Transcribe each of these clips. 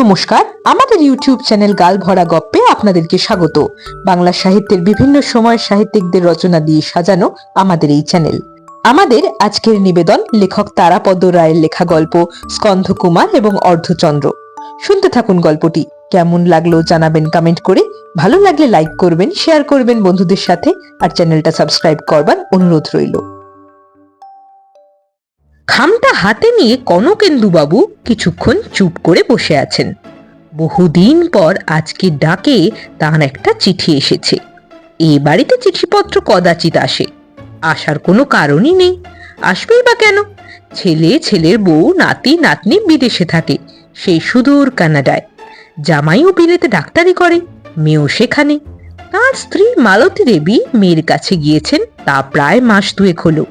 নমস্কার, আমাদের YouTube channel গাল ভরা গপ্পে আপনাদেরকে স্বাগত। বাংলা সাহিত্যের বিভিন্ন সময় সাহিত্যিকদের রচনা দিয়ে সাজানো আমাদের এই চ্যানেল। আমাদের আজকের নিবেদন লেখক তারাপদ রায়ের লেখা গল্প স্কন্ধকুমার এবং অর্ধচন্দ্র। শুনতে থাকুন গল্পটি। কেমন লাগল জানাবেন কমেন্ট করে। ভালো লাগলে লাইক করবেন শেয়ার করবেন বন্ধুদের সাথে। আর চ্যানেলটা সাবস্ক্রাইব করবার অনুরোধ রইল। খামটা হাতে নিয়ে কনকেন্দু বাবু কিছুক্ষণ চুপ করে বসে আছেন। বহুদিন পর আজকে ডাকে তার একটা চিঠি এসেছে। এ বাড়িতে চিঠিপত্র কদাচিৎ আসে। আসার কোনো কারণই নেই। আসবেই বা কেন? ছেলে ছেলের বউ, নাতি, নাতনি বিদেশে থাকে। সেই সুদূর কানাডায়। জামাইও বিলেতে ডাক্তারি করে, মেয়েও সেখানে। তার স্ত্রী মালতী দেবী মেয়ের কাছে গিয়েছেন, তা প্রায় মাস দুয়েক হলো।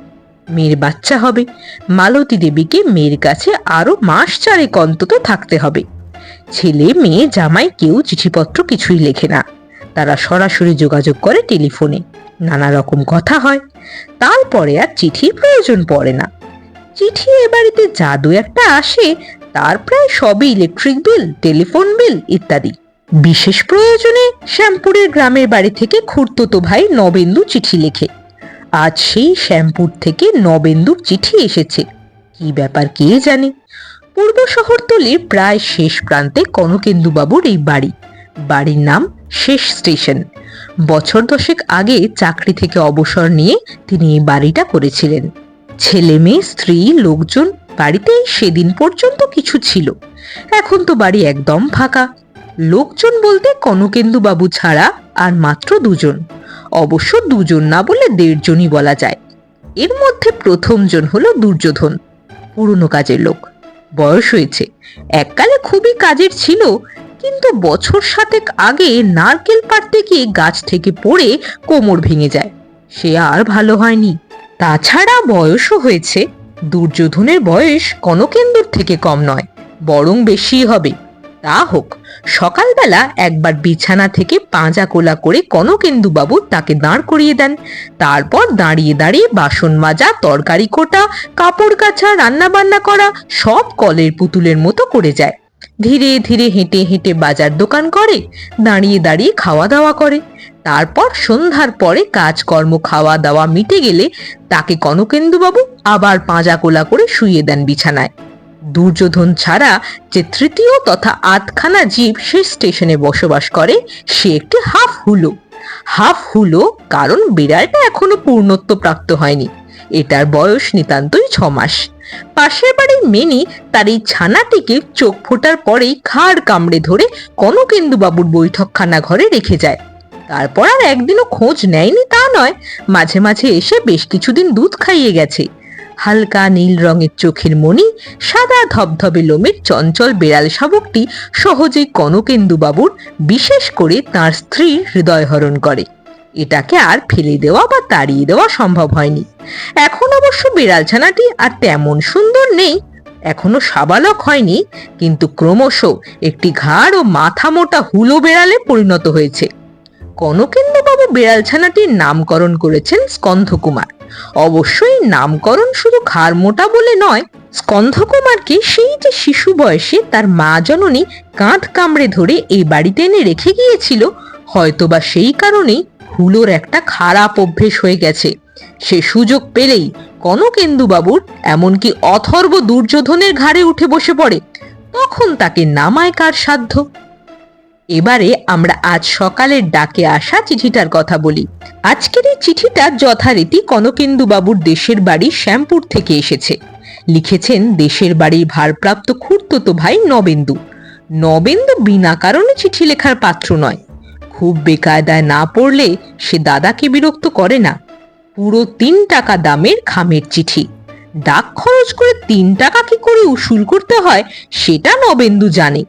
মেয়ের বাচ্চা হবে। মালতী দেবীকে মেয়ের কাছে আরও মাস চারেক অন্তত থাকতে হবে। ছেলে, মেয়ে, জামাই কেউ চিঠিপত্র কিছুই লেখে না। তারা সরাসরি যোগাযোগ করে টেলিফোনে। নানা রকম কথা হয়। তারপরে আর চিঠির প্রয়োজন পড়ে না। চিঠি এ বাড়িতে যা দু একটা আসে, তার প্রায় সবই ইলেকট্রিক বিল টেলিফোন বিল ইত্যাদি। বিশেষ প্রয়োজনে শ্যামপুরের গ্রামের বাড়ি থেকে খুড়তো ভাই নবেন্দু চিঠি লেখে। আজ সেই শ্যামপুর থেকে নবেন্দুর চিঠি এসেছে। কি ব্যাপার কে জানে? পূর্ব শহরতলির প্রায় শেষ প্রান্তে কনকেন্দুবাবুর এই বাড়ি। বাড়ির নাম শেষ স্টেশন। বছর দশেক আগে চাকরি থেকে অবসর নিয়ে তিনি এই বাড়িটা করেছিলেন। ছেলে মেয়ে, স্ত্রী, লোকজন বাড়িতেই সেদিন পর্যন্ত কিছু ছিল। এখন তো বাড়ি একদম ফাঁকা। লোকজন বলতে কনকেন্দু বাবু ছাড়া আর মাত্র দুজন। অবশ্য দুজন না বলে দেড়জনই বলা যায়। এর মধ্যে প্রথমজন হলো দুর্যোধন, পুরনো কাজের লোক। বয়স হয়েছে। এককালে খুবই কাজের ছিল, কিন্তু বছর সাতেক আগে নারকেল পাড়তে গিয়ে গাছ থেকে পড়ে কোমর ভেঙে যায়। সে আর ভালো হয়নি। তাছাড়া বয়সও হয়েছে। দুর্যোধনের বয়স কনকেন্দুর থেকে কম নয়, বরং বেশি হবে। তা হোক, সকালবেলা একবার বিছানা থেকে পাঁজা কোলা করে কনকেন্দু বাবু তাকে দাঁড় করিয়ে দেন। তারপর দাঁড়িয়ে দাঁড়িয়ে বাসন মাজা, তরকারি কোটা, কাপড় কাচা রান্না বান্না করা সব কলের পুতুলের মতো করে যায়। ধীরে ধীরে হেঁটে হেঁটে বাজার দোকান করে, দাঁড়িয়ে দাঁড়িয়ে খাওয়া দাওয়া করে। তারপর সন্ধ্যার পরে কাজকর্ম, খাওয়া দাওয়া মিটে গেলে তাকে কনকেন্দুবাবু আবার পাঁজা কোলা করে শুয়ে দেন বিছানায়। দুর্যোধন ছাড়া যে তৃতীয় তথা আধখানা জীব সে স্টেশনে বসবাস করে, সে একটি হাফ হুলো। হাফ হুলো কারণ বিড়ালটা এখনও পূর্ণত্ব প্রাপ্ত হয়নি। এটার বয়স নিতান্তই ছ মাস। পাশের বাড়ির মেনি তার এই ছানাটিকে চোখ ফোটার পরেই খাড় কামড়ে ধরে কনকেন্দুবাবুর বৈঠকখানা ঘরে রেখে যায়। তারপর আর একদিনও খোঁজ নেয়নি তা নয়। মাঝে মাঝে এসে বেশ কিছুদিন দুধ খাইয়ে গেছে। হালকা নীল রঙের চোখের মণি, সাদা ধবধবে লোমের চঞ্চল বেড়াল শাবকটি সহজেই কনকেন্দু বাবুর বিশেষ করে তার স্ত্রীর হৃদয় হরণ করে। এটাকে আর ফেলে দেওয়া বা তাড়িয়ে দেওয়া সম্ভব হয়নি। এখন অবশ্য বিড়াল ছানাটি আর তেমন সুন্দর নেই, এখনও সাবালক হয়নি, কিন্তু ক্রমশ একটি ঘাড় ও মাথা মোটা হুলো বেড়ালে পরিণত হয়েছে। কনকেন্দ্রবাবু বিড়াল ছানাটির নামকরণ করেছেন স্কন্ধকুমার। অবশ্যই নামকরণ শুধু ঘাড় মোটা বলে নয়, স্কন্ধকুমারকে সেই যে শিশু বয়সে তার মা জননী কাঁধ কামড়ে ধরে এই বাড়িতে এনে রেখে গিয়েছিল, হয়তোবা সেই কারণেই হুলোর একটা খারাপ অভ্যেস হয়ে গেছে। সে সুযোগ পেলেই কনকেন্দুবাবুর এমনকি অথর্ব দুর্যোধনের ঘাড়ে উঠে বসে পড়ে। তখন তাকে নামায় কার সাধ্য? এবারে আমরা আজ সকালের ডাকে আসা চিঠিটার কথা বলি। আজকের এই চিঠিটা যথারীতি কনকেন্দুবাবুর দেশের বাড়ি শ্যামপুর থেকে এসেছে। লিখেছেন, দেশের বাড়ির ভারপ্রাপ্ত খুড়তো ভাই নবেন্দু। নবেন্দু বিনা কারণে চিঠি লেখার পাত্র নয়। খুব বেকায়দায় না পড়লে সে দাদাকে বিরক্ত করে না। পুরো তিন টাকা দামের খামের চিঠি। ডাক খরচ করে তিন টাকা কি করে উসুল করতে হয়, সেটা নবেন্দু জানে।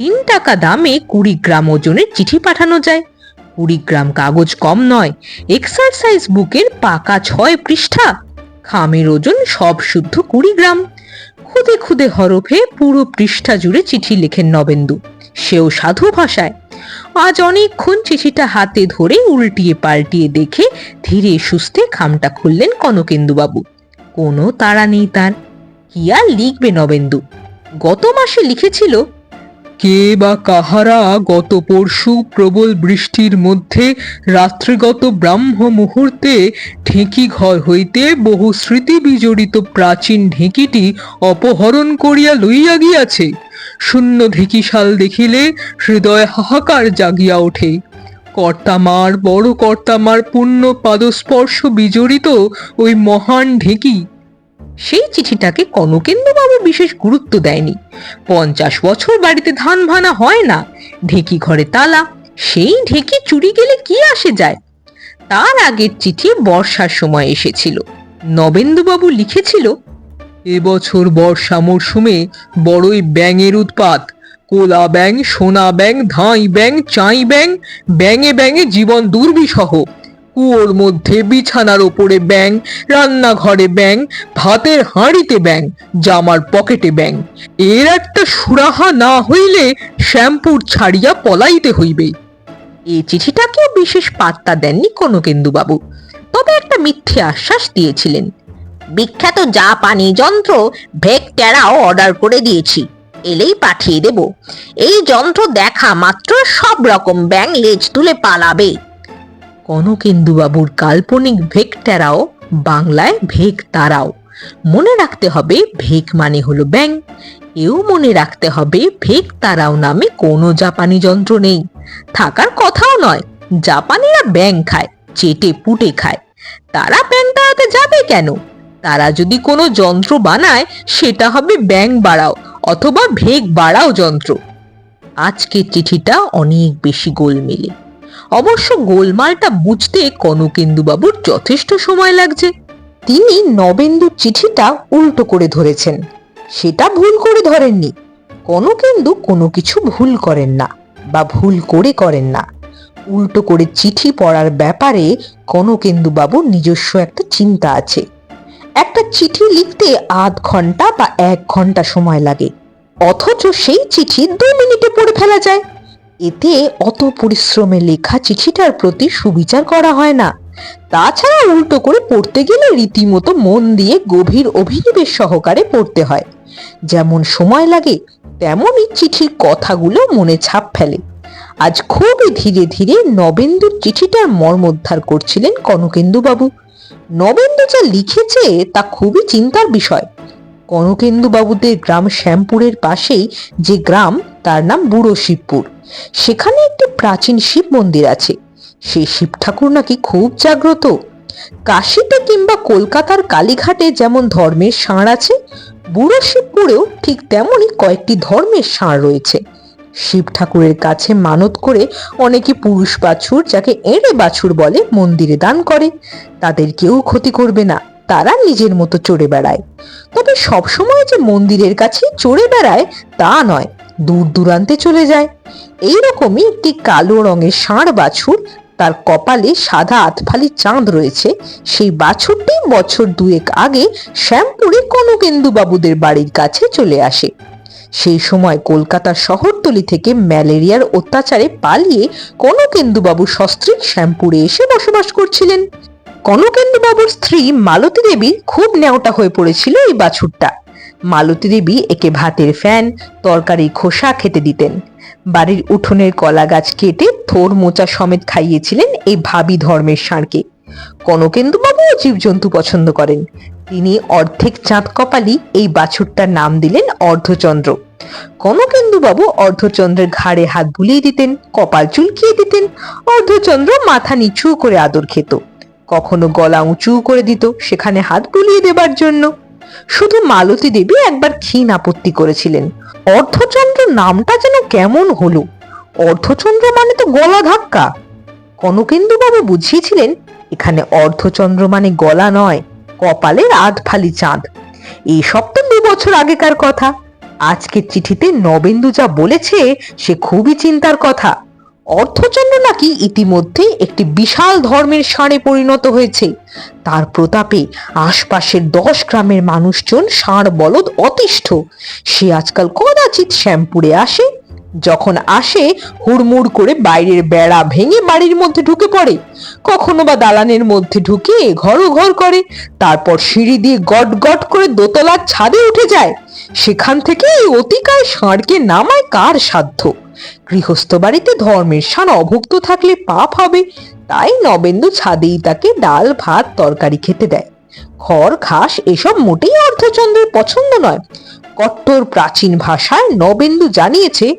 তিন টাকা দামে কুড়ি গ্রাম ওজনের চিঠি পাঠানো যায়। কুড়ি গ্রাম কাগজ কম নয় এক্সারসাইজ বুকের পাকা ছয় পৃষ্ঠা। খামের ওজন সব শুদ্ধ কুড়ি গ্রাম। খুদে খুদে হরফে পুরো পৃষ্ঠা জুড়ে চিঠি লেখেন নবেন্দু। সেও সাধু ভাষায়। আজ অনেকক্ষণ চিঠিটা হাতে ধরে উল্টিয়ে পাল্টিয়ে দেখে ধীরে সুস্থে খামটা খুললেন কনকেন্দুবাবু। কোনো তাড়া নেই তার। কি আর লিখবে নবেন্দু? গত মাসে লিখেছিল কে বা কাহারা গত পরশু প্রবল বৃষ্টির মধ্যে রাত্রিগত ব্রাহ্ম মুহূর্তে ঢেঁকি ঘর হইতে বহু স্মৃতি বিজড়িত প্রাচীন ঢেঁকিটি অপহরণ করিয়া লইয়া গিয়াছে। শূন্য ঢেঁকিশাল দেখিলে হৃদয় হাহাকার জাগিয়া ওঠে। কর্তামার, বড় কর্তামার পুণ্য পাদস্পর্শ বিজড়িত ওই মহান ঢেঁকি সেই চিঠিটাকে কনকেন্দ্রবাবু বিশেষ গুরুত্ব দেয়নি। পঞ্চাশ বছর বাড়িতে ধান ভানা হয় না, ঢেকি ঘরে তালা, সেই ঢেকি চুরি গেলে কি আসে যায়? তার আগের চিঠি বর্ষার সময় এসেছিল। নবেন্দুবাবু লিখেছিল এবছর বর্ষা মরশুমে বড়ই ব্যাঙের উৎপাত। কোলা ব্যাং সোনা ব্যাং ধাঁই ব্যাং চাই ব্যাং ব্যাঙে ব্যাঙে জীবন দুর্বিষহ। কুয়োর মধ্যে, বিছানার ওপরে ব্যাং রান্নাঘরে ব্যাং ভাতের হাঁড়িতে ব্যাং জামার পকেটে ব্যাং এর একটা সুরাহা না হইলে শ্যাম্পুর ছাড়িয়া পলাইতে হইবে। এই চিঠিটাকেও বিশেষ পাত্তা দেননি কনকেন্দুবাবু। তবে একটা মিথ্যে আশ্বাস দিয়েছিলেন। বিখ্যাত জাপানি যন্ত্র ভেক ভেকটেরাও অর্ডার করে দিয়েছি। এলেই পাঠিয়ে দেব। এই যন্ত্র দেখা মাত্র সব রকম ব্যাং লেজ তুলে পালাবে। কনকেন্দুবাবুর কাল্পনিক ভেকটেরাও বাংলায় ভেক তারাও। মনে রাখতে হবে ভেক মানে হলো ব্যাং এও মনে রাখতে হবে ভেক তারাও নামে কোনো জাপানি যন্ত্র নেই। থাকার কথাও নয়, জাপানিরা ব্যাং খায়, চেটে পুটে খায়। তারা ব্যাং তাড়াতে যাবে কেন? তারা যদি কোনো যন্ত্র বানায়, সেটা হবে ব্যাং বাড়াও অথবা ভেগ বাড়াও যন্ত্র। আজকের চিঠিটা অনেক বেশি গোলমেলে। অবশ্য গোলমালটা বুঝতে কনকেন্দুবাবুর যথেষ্ট সময় লাগছে। তিনি নবেন্দুর চিঠিটা উল্টো করে ধরেছেন। সেটা ভুল করে ধরেননি। কনকেন্দু কোনো কিছু ভুল করেন না বা ভুল করে করেন না। উল্টো করে চিঠি পড়ার ব্যাপারে কনকেন্দু বাবুর নিজস্ব একটা চিন্তা আছে। একটা চিঠি লিখতে আধ ঘণ্টা বা এক ঘণ্টা সময় লাগে। অথচ সেই চিঠি দু মিনিটে পড়ে ফেলা যায়। এতে অত পরিশ্রমে লেখা চিঠিটার প্রতি সুবিচার করা হয় না। তাছাড়া উল্টো করে পড়তে গেলে রীতিমতো মন দিয়ে গভীর অভিনিবেশ সহকারে পড়তে হয়। যেমন সময় লাগে, তেমনই চিঠির কথাগুলো মনে ছাপ ফেলে। আজ খুবই ধীরে ধীরে নবেন্দুর চিঠিটার মর্মোদ্ধার করছিলেন কনকেন্দুবাবু। নবেন্দু যা লিখেছে তা খুবই চিন্তার বিষয়। কনকেন্দুবাবুদের গ্রাম শ্যামপুরের পাশেই যে গ্রাম তার নাম বুড়ো শিবপুর। সেখানে একটি প্রাচীন শিব মন্দির আছে। সেই শিব ঠাকুর নাকি খুব জাগ্রত। কাশিতে কিংবা কলকাতার কালীঘাটে যেমন ধর্মের ষাঁড় আছে, বুড়ো শিবপুরেও ঠিক তেমনই কয়েকটি ধর্মের ষাঁড় রয়েছে। শিব ঠাকুরের কাছে মানত করে অনেকে পুরুষ বাছুর, যাকে এঁড়ে বাছুর বলে, মন্দিরে দান করে। তাদের কেউ ক্ষতি করবে না, তারা নিজের মতো চড়ে বেড়ায়। তবে সবসময় যে মন্দিরের কাছে চড়ে বেড়ায়, তা নয়। দূর দূরান্তে চলে যায়। এইরকমই একটি কালো রঙের ষাঁড় বাছুর, তার কপালে সাদা আতফালি চাঁদ রয়েছে। সেই বাছুরটি বছর দুয়েক আগে শ্যামপুরে বাবুদের বাড়ির কাছে চলে আসে। সেই সময় কলকাতার শহরতলি থেকে ম্যালেরিয়ার অত্যাচারে পালিয়ে কনকেন্দুবাবু সস্ত্রীক শ্যামপুরে এসে বসবাস করছিলেন। কনকেন্দুবাবুর স্ত্রী মালতী দেবী খুব ন্যাওটা হয়ে পড়েছিল এই বাছুরটা। মালতী দেবী একে ভাতের ফ্যান, তরকারি খোসা খেতে দিতেন। বাড়ির উঠোনের কলা গাছ কেটে থোর মোচা সমেত খাইয়েছিলেন এই ভাবি ধর্মের ষাঁড়কে। কনকেন্দুবাবুও জীবজন্তু পছন্দ করেন। তিনি অর্ধেক চাঁদ কপালি এই বাছুরটার নাম দিলেন অর্ধচন্দ্র। কনকেন্দুবাবু অর্ধচন্দ্রের ঘাড়ে হাত বুলিয়ে দিতেন, কপাল চুলকিয়ে দিতেন, অর্ধচন্দ্র মাথা নিচু করে আদর খেত। কখনো গলা উঁচু করে দিত, সেখানে হাত বুলিয়ে দেবার জন্য। শুধু মালতী দেবী একবার ক্ষীণ আপত্তি করেছিলেন। অর্ধচন্দ্র নামটা যেন কেমন হলো? অর্ধচন্দ্র মানে তো গলা ধাক্কা। কনকেন্দুবাবু বুঝিয়েছিলেন, এখানে অর্ধচন্দ্র মানে গলা নয় কপালের আধ ফালি চাঁদ। এইসব তো দু বছর আগেকার কথা। আজকের চিঠিতে নবেন্দু যা বলেছে, সে খুবই চিন্তার কথা। অর্থচন্দ্র নাকি ইতিমধ্যে একটি বিশাল ধর্মের ষাঁড়ে পরিণত হয়েছে। তার প্রতাপে আশপাশের দশ গ্রামের মানুষজন ষাঁড় বলদ অতিষ্ঠ। সে আজকাল কদাচিৎ শ্যামপুরে আসে যখন আসে, হুড়মুড় করে বাইরের বেড়া ভেঙে বাড়ির মধ্যে ঢুকে পড়ে। কখনো বা দালানের মধ্যে ঢুকে ঘরও ঘর করে। তারপর সিঁড়ি দিয়ে গট গট করে দোতলার ছাদে উঠে যায়। সেখান থেকে এই অতিকায় ষাঁড়কে নামায় কার সাধ্য? গৃহস্থ বাড়িতে ধর্মের সান অভুক্ত থাকলে পাপ হবে। তাই নবেন্দু ছাদেই তাকে ডাল, ভাত, তরকারি খেতে দেয়। খড়, ঘাস এসব মোটেই অর্ধচন্দ্রের পছন্দ নয়। কট্টর প্রাচীন ভাষায় নবেন্দু জানিয়েছে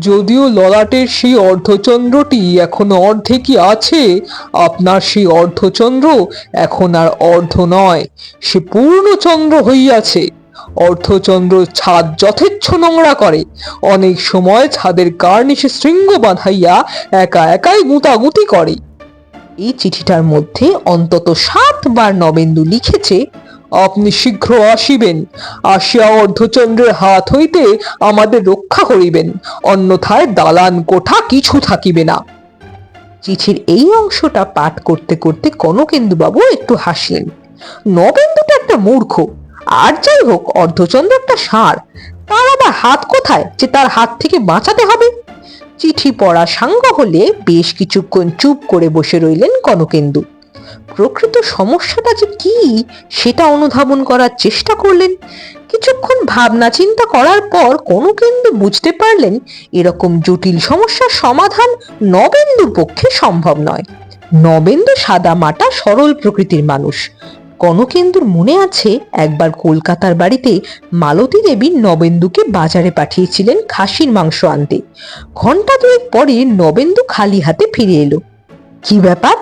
যদিও ললাটের সেই অর্ধচন্দ্রটি এখনও অর্ধেকই আছে, আপনার সেই অর্ধচন্দ্র এখন আর অর্ধ নয়, সে পূর্ণচন্দ্র হইয়াছে। অর্ধচন্দ্র ছাদ যথেচ্ছ নোংরা করে। অনেক সময় ছাদের কার্নিশে শৃঙ্গ বাঁধাইয়া একা একাই গুঁতাগুতি করে। এই চিঠিটার মধ্যে অন্তত সাতবার নবেন্দু লিখেছে আপনি শীঘ্র আসিবেন। আসিয়া অর্ধচন্দ্রের হাত হইতে আমাদের রক্ষা করিবেন। অন্যথায় দালান কোঠা কিছু থাকিবে না। চিঠির এই অংশটা পাঠ করতে করতে কনকেন্দুবাবু একটু হাসলেন। নবেন্দুটা একটা মূর্খ। আর যাই হোক অর্ধচন্দ্র একটা ষাঁড়। তার আবার হাত কোথায় যে তার হাত থেকে বাঁচাতে হবে? চিঠি পড়া সাঙ্গ হলে বেশ কিছুক্ষণ চুপ করে বসে রইলেন কনকেন্দু। প্রকৃত সমস্যাটা যে কি, সেটা অনুধাবন করার চেষ্টা করলেন। কিছুক্ষণ ভাবনা চিন্তা করার পর কোনো কনকেন্দু বুঝতে পারলেন এরকম জটিল সমস্যার সমাধান নবেন্দুর পক্ষে সম্ভব নয়। নবেন্দু সাদা মাটা সরল প্রকৃতির মানুষ। কনকেন্দুর মনে আছে একবার কলকাতার বাড়িতে মালতী দেবী নবেন্দুকে বাজারে পাঠিয়েছিলেন খাসির মাংস আনতে। ঘণ্টা দুয়েক পরে নবেন্দু খালি হাতে ফিরে এলো। কি ব্যাপার?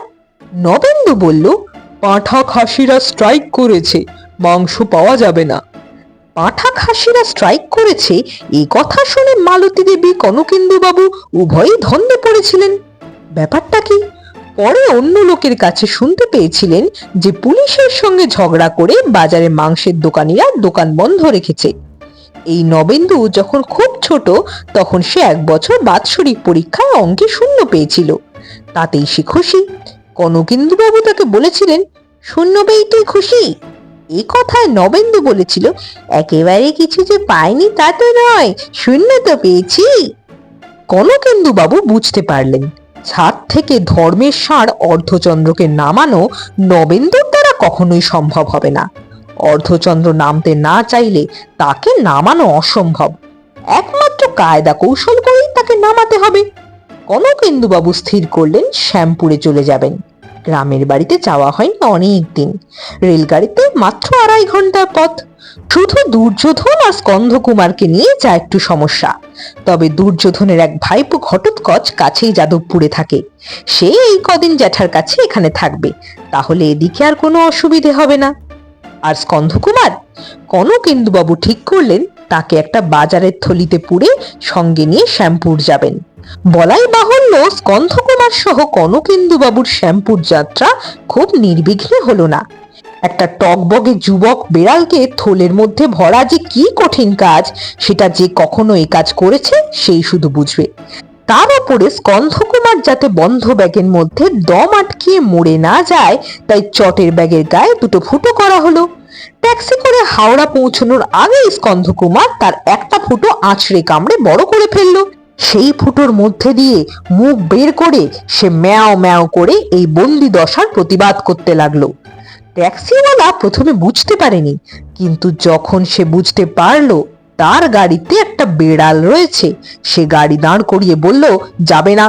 নবেন্দু বলল পাঁঠা খাসিরা স্ট্রাইক করেছে, মাংস পাওয়া যাবে না। পাঁঠা খাসিরা স্ট্রাইক করেছে এই কথা শুনে মালতী দেবী কনকেন্দু বাবু উভয়ই ধন্দে পড়েছিলেন। ব্যাপারটা কি? পরে অন্য লোকের কাছে শুনতে পেয়েছিলেন যে পুলিশের সঙ্গে ঝগড়া করে বাজারে মাংসের দোকানিরা দোকান বন্ধ রেখেছে। এই নবেন্দু যখন খুব ছোট, তখন সে এক বছর বাৎসরিক পরীক্ষায় অঙ্কে শূন্য পেয়েছিল। তাতেই সে খুশি। কনকেন্দু বাবু তাকে বলেছিলেন শূন্য পেয়েই তুই খুশি? এ কথায় নবেন্দু বলেছিল, একেবারে কিছু যে পাইনি তা তো নয়, শূন্য তো পেয়েছি। কনকেন্দু বাবু বুঝতে পারলেন, ছাদ থেকে ধর্মের সার অর্ধচন্দ্রকে নামানো নবেন্দুর দ্বারা কখনোই সম্ভব হবে না। অর্ধচন্দ্র নামতে না চাইলে তাকে নামানো অসম্ভব। একমাত্র কায়দা কৌশল করেই তাকে নামাতে হবে। কনকেন্দু বাবু স্থির করলেন, শ্যামপুরে চলে যাবেন। গ্রামের বাড়িতে যাওয়া হয়নি অনেক দিন রেলগাড়িতে মাত্র আড়াই ঘণ্টার পথ। শুধু দুর্যোধন আর স্কন্ধকুমারকে নিয়ে যা একটু সমস্যা। তবে দুর্যোধনের এক ভাইপো ঘটোৎকচ কাছেই যাদবপুরে থাকে। সে এই কদিন জ্যাঠার কাছে এখানে থাকবে। তাহলে এদিকে আর কোনো অসুবিধে হবে না। আর স্কন্ধকুমার? কনকেন্দুবাবু ঠিক করলেন তাকে একটা বাজারের থলিতে পুড়ে সঙ্গে নিয়ে শ্যামপুর যাবেন। বলাই বাহুল্য স্কন্ধকুমার সহ কনকেন্দুবাবুর শ্যামপুর যাত্রা খুব নির্বিঘ্নে হলো না। একটা টকবগে যুবক বেড়ালকে থলের মধ্যে ভরা যে কি কঠিন কাজ, সেটা যে কখনো এই কাজ করেছে, সেই শুধু বুঝবে। তার উপরে স্কন্ধকুমার যাতে বন্ধ ব্যাগের মধ্যে দম আটকিয়ে মরে না যায়, তাই চটের ব্যাগের গায়ে দুটো ফুটো করা হলো। ট্যাক্সি করে হাওড়া পৌঁছানোর আগে স্কন্ধকুমার তার একটা ফুটো আছড়ে কামড়ে বড় করে ফেলল। সেই ফুটোর মধ্যে দিয়ে মুখ বের করে সে ম্যাও ম্যাও করে এই বন্দি দশার প্রতিবাদ করতে লাগল। ট্যাক্সিওয়ালা প্রথমে বুঝতে পারেনি, কিন্তু যখন সে বুঝতে পারল তার গাড়িতে একটা বেড়াল রয়েছে, সে গাড়ি দাঁড় করিয়ে বলল, যাবে না।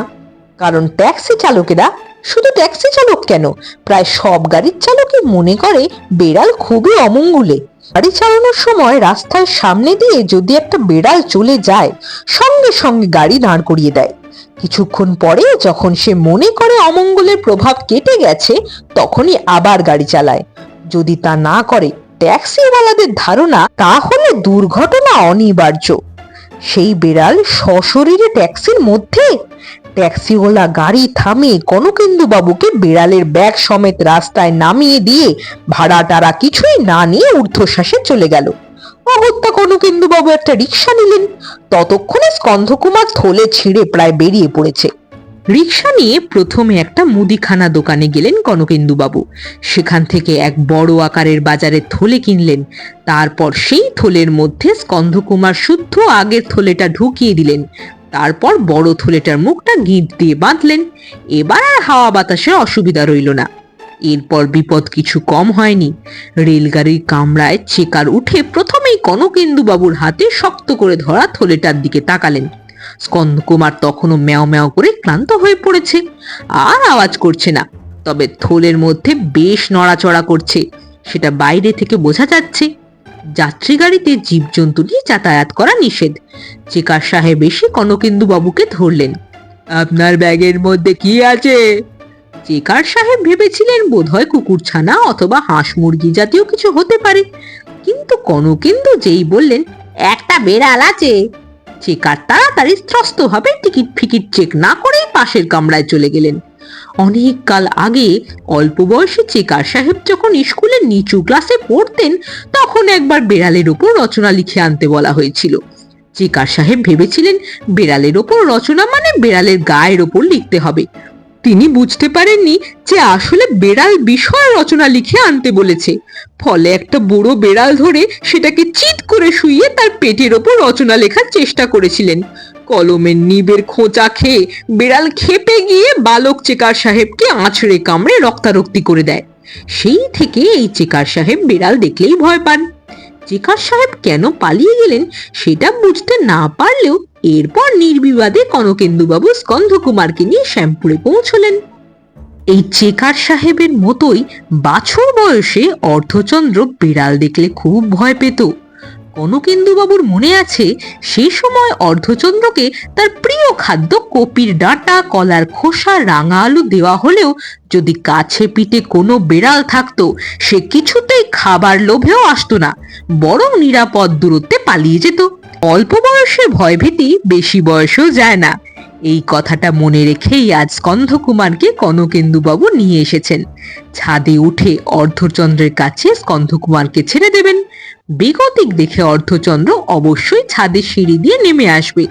কারণ ট্যাক্সি চালকেরা শুধু ট্যাক্সি চালক কেন? প্রায় সব গাড়ির চালকই মনে করে বেড়াল খুবই অমঙ্গলে। গাড়ি চালানোর সময় রাস্তার সামনে দিয়ে যদি একটা বেড়াল চলে যায়, সঙ্গে সঙ্গে গাড়ি দাঁড় করিয়ে দেয়। কিছুক্ষণ পরে যখন সে মনে করে অমঙ্গলের প্রভাব কেটে গেছে, তখনই আবার গাড়ি চালায়। যদি তা না করে ট্যাক্সিওয়ালাদের ধারণা, তাহলে দুর্ঘটনা অনিবার্য। সেই বেড়াল সশরীরে ট্যাক্সির মধ্যে? ট্যাক্সিওয়ালা গাড়ি থামে কনকেন্দু বাবুকে বেড়ালের ব্যাগ সমেত রাস্তায় নামিয়ে দিয়ে ভাড়া টাড়া কিছুই না নিয়ে ঊর্ধ্বশ্বাসে চলে গেল। অগত্যা কনকেন্দু বাবু একটা রিক্সা নিলেন। ততক্ষণে স্কন্ধকুমার থলে ছিঁড়ে প্রায় বেরিয়ে পড়েছে। রিক্সা নিয়ে প্রথমে একটা মুদিখানা দোকানে গেলেন কনকেন্দুবাবু সেখান থেকে এক বড় আকারের বাজারে থলে কিনলেন। তারপর সেই থলের মধ্যে স্কন্ধকুমার শুদ্ধ আগের থলেটা ঢুকিয়ে দিলেন। তারপর বড় থলেটার মুখটা গিঁট দিয়ে বাঁধলেন। এবার আর হাওয়া বাতাসের অসুবিধা রইল না। এরপর বিপদ কিছু কম হয়নি। রেলগাড়ির কামরায় চেকার উঠে প্রথমেই কনকেন্দুবাবুর হাতে শক্ত করে ধরা থলেটার দিকে তাকালেন। স্কন্দকুমার তখনও ম্যাও ম্যাও করে ক্লান্ত হয়ে পড়েছে। আর আওয়াজ করছে না। তবে থলের মধ্যে বেশ নড়াচড়া করছে। সেটা বাইরে থেকে বোঝা যাচ্ছে যাত্রী গাড়িতে জীবজন্তু নিয়ে যাতায়াত করা নিষেধ। চেকার সাহেব এসে কনকেন্দু বাবুকে ধরলেন। আপনার ব্যাগের মধ্যে কি আছে? চেকার সাহেব ভেবেছিলেন বোধহয় কুকুরছানা অথবা হাঁস মুরগি জাতীয় কিছু হতে পারে। কিন্তু কনকেন্দু যেই বললেন, একটা বেড়াল আছে। চেকার তাড়াতাড়ি ত্রস্তভাবে টিকিট ফিকিট চেক না করেই পাশের কামরায় চলে গেলেন। অনেক কাল আগে অল্প বয়সে চেকার সাহেব যখন স্কুলের নিচু ক্লাসে পড়তেন, তখন একবার বেড়ালের ওপর রচনা লিখে আনতে বলা হয়েছিল। চেকার সাহেব ভেবেছিলেন বেড়ালের ওপর রচনা মানে বেড়ালের গায়ের ওপর লিখতে হবে। তিনি বুঝতে পারেননি যে আসলে বেড়াল বিষয় রচনা লিখে আনতে বলেছে। ফলে একটা বুড়ো বেড়াল ধরে সেটাকে চিৎ করে শুইয়ে তার পেটের ওপর রচনা লেখার চেষ্টা করেছিলেন। কলমের নিবের খোঁচা খেয়ে বেড়াল খেপে গিয়ে বালক চেকার সাহেবকে আছড়ে কামড়ে রক্তারক্তি করে দেয়। সেই থেকে এই চেকার সাহেব বেড়াল দেখলেই ভয় পান। চেকার সাহেব কেন পালিয়ে গেলেন সেটা বুঝতে না পারলেও এরপর নির্বিবাদে কনকেন্দুবাবু স্কন্ধকুমারকে নিয়ে শ্যামপুরে পৌঁছলেন। এই চেকার সাহেবের মতোই বাছুর বয়সে অর্ধচন্দ্র বিড়াল দেখলে খুব ভয় পেত। কনকেন্দুবাবুর মনে আছে, সে সময় অর্ধচন্দ্রকে তার প্রিয় খাদ্য কপির ডাঁটা, কলার খোসা, রাঙা আলু দেওয়া হলেও যদি কাছে পিঠে কোনো বেড়াল থাকতো, সে কিছুতেই খাবার লোভেও আসতো না, বরং নিরাপদ দূরত্বে পালিয়ে যেত। অল্প বয়সের ভয়ভীতি বেশি বয়সেও যায় না। এই কথাটা মনে রেখেই আজ স্কন্ধকুমারকে কনকেন্দুবাবু নিয়ে এসেছেন। ছাদে উঠে অর্ধচন্দ্রের কাছে স্কন্ধকুমারকে ছেড়ে দেবেন। বেগতিক দেখে অর্ধচন্দ্র অবশ্যই ছাদে সিঁড়ি দিয়ে নেমে আসবে।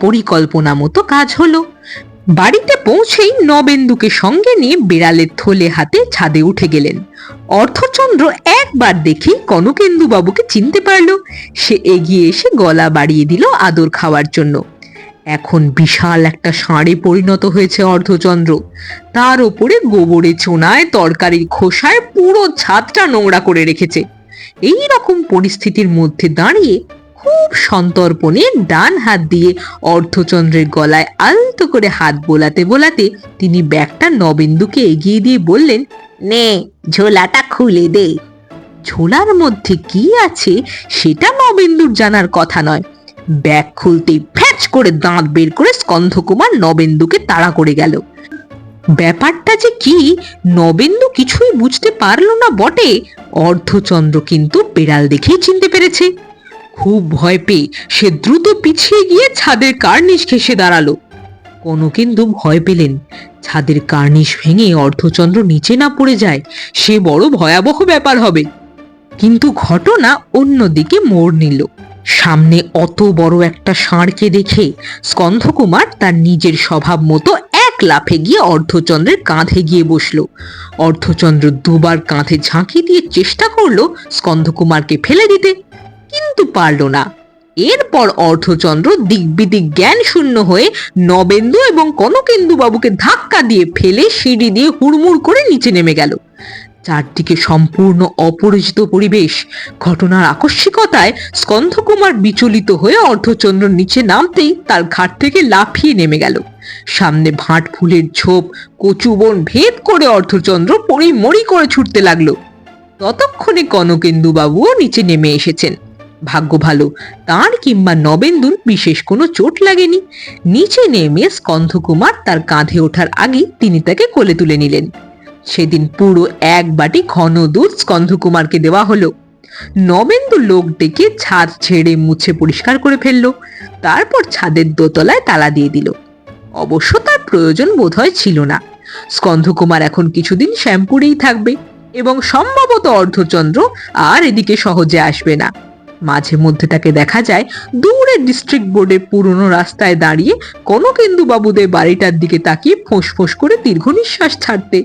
পরিকল্পনা মতো কাজ হলো। বাড়িতে পৌঁছেই নবেন্দুকে সঙ্গে নিয়ে বিড়ালের থলে হাতে ছাদে উঠে গেলেন। অর্ধচন্দ্র একবার দেখেই কনকেন্দু বাবুকে চিনতে পারল। সে এগিয়ে এসে গলা বাড়িয়ে দিল আদর খাওয়ার জন্য। এখন বিশাল একটা ষাঁড়ে পরিণত হয়েছে অর্ধচন্দ্র। তার ওপরে গোবরে চোনায় তরকারির খোসায় পুরো ছাদটা নোংরা করে রেখেছে। এই রকম পরিস্থিতির মধ্যে দাঁড়িয়ে খুব সন্তর্পণে ডান হাত দিয়ে অর্ধচন্দ্রের গলায় আলতো করে হাত বোলাতে বোলাতে তিনি ব্যাগটা নবেন্দুকে এগিয়ে দিয়ে বললেন, নে, ঝোলাটা খুলে দে। ঝোলার মধ্যে কি আছে সেটা নবেন্দুর জানার কথা নয়। ব্যাগ খুলতেই ফ্যাচ করে দাঁত বের করে স্কন্ধকুমার নবেন্দুকে তাড়া করে গেল। ব্যাপারটা যে কি, নবেন্দু কিছুই বুঝতে পারল না বটে। অর্ধচন্দ্র কিন্তু বেড়াল দেখেই চিনতে পেরেছে। খুব ভয় পেয়ে সে দ্রুত পিছিয়ে গিয়ে ছাদের কার্নিশ ঘেসে দাঁড়াল। কোনো কিন্তু ভয় পেলেন। ছাদের কার্নিশ ভেঙে অর্ধচন্দ্র নিচে না পড়ে যায়, সে বড় ভয়াবহ ব্যাপার হবে। কিন্তু ঘটনা অন্যদিকে মোড় নিল। সামনে অত বড় একটা ষাঁড়কে দেখে স্কন্ধকুমার তার নিজের স্বভাব মতো লাফে গিয়ে অর্ধচন্দ্রের কাঁধে গিয়ে বসল। অর্ধচন্দ্র দুবার কাঁধে ঝাঁকি দিয়ে চেষ্টা করল স্কন্ধকুমারকে ফেলে দিতে, কিন্তু পারল না। এরপর অর্ধচন্দ্র দিকবিদিক জ্ঞান শূন্য হয়ে নবেন্দু এবং কনকেন্দু বাবুকে ধাক্কা দিয়ে ফেলে সিঁড়ি দিয়ে হুড়মুড় করে নিচে নেমে গেল। চারদিকে সম্পূর্ণ অপরিচিত পরিবেশ। ঘটনার আকস্মিকতায় স্কন্ধকুমার বিচলিত হয়ে অর্ধচন্দ্র নিচে নামতেই তার ঘাট থেকে লাফিয়ে নেমে গেল। সামনে ভাঁট ফুলের ঝোপ কচুবন ভেদ করে অর্ধচন্দ্র পরিমরি করে ছুটতে লাগল। ততক্ষণে কনকেন্দু বাবুও নিচে নেমে এসেছেন। ভাগ্য ভালো, তার কিংবা নবেন্দুর বিশেষ কোনো চোট লাগেনি। নিচে নেমে স্কন্ধকুমার তার কাঁধে ওঠার আগেই তিনি তাকে কোলে তুলে নিলেন। সেদিন পুরো এক বাটি ঘন দুধ স্কন্ধকুমারকে দেওয়া হলো। নবেন্দু লোক ডেকে ছাদ ছেড়ে মুছে পরিষ্কার করে ফেলল, তারপর ছাদের দোতলায় তালা দিয়ে দিল। অবশ্য তার প্রয়োজন বোধহয় ছিল না। স্কন্ধকুমার এখন কিছুদিন শ্যাম্পুরেই থাকবে এবং সম্ভবত অর্ধচন্দ্র আর এদিকে সহজে আসবে না। মাঝে মধ্যে তাকে দেখা যায় দূরে ডিস্ট্রিক্ট বোর্ডের পুরনো রাস্তায় দাঁড়িয়ে কনকেন্দু বাবুদের বাড়িটার দিকে তাকিয়ে ফোঁস ফোঁস করে দীর্ঘ নিঃশ্বাস ছাড়তে।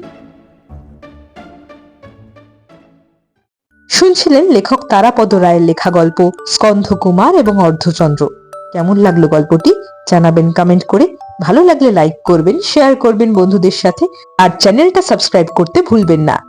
শুনছিলেন লেখক তারাপদ রায়ের লেখা গল্প স্কন্ধ কুমার এবং অর্ধচন্দ্র। কেমন লাগল গল্পটি? জানাবেন কমেন্ট করে। ভালো লাগলে লাইক করবেন শেয়ার করবেন বন্ধুদের সাথে। আর চ্যানেলটা সাবস্ক্রাইব করতে ভুলবেন না।